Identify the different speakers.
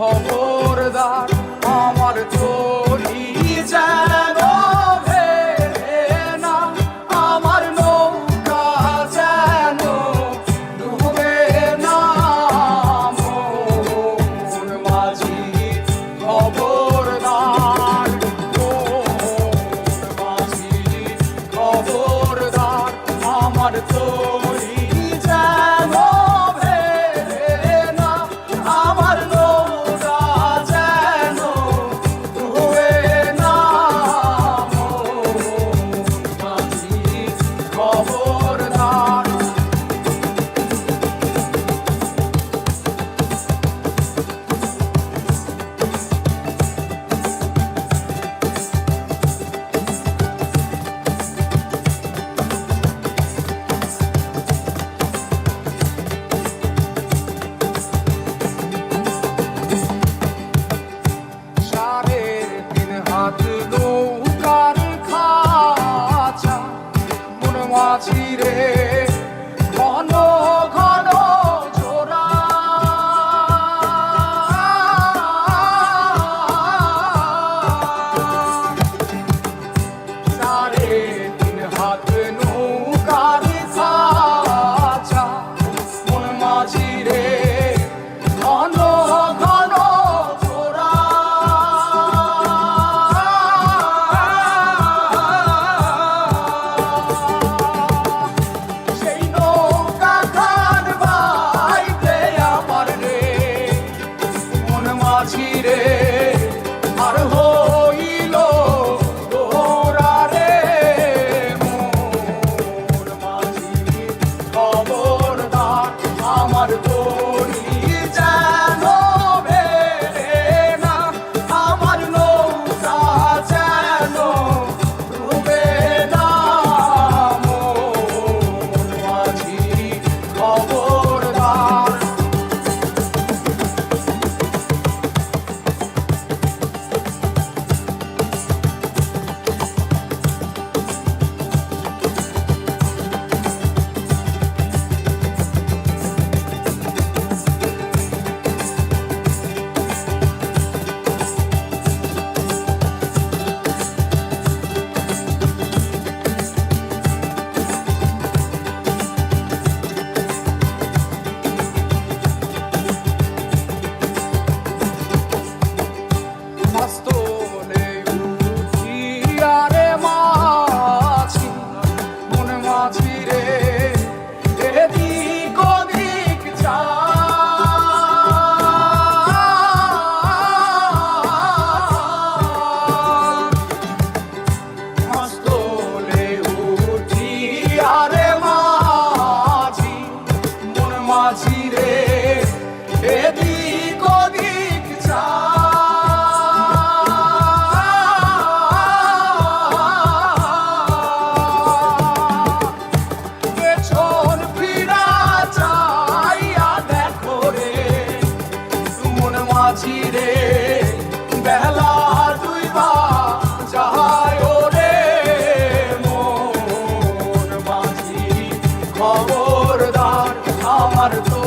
Speaker 1: খবরদার আমার চলি যেন না, আমার নৌকা যেন ডুবে না। মোর মাঝি খবরদার মোর মাঝি খবরদার আমার চলি gire আছি রে। বেলা দুইবা খবরদার আমার তো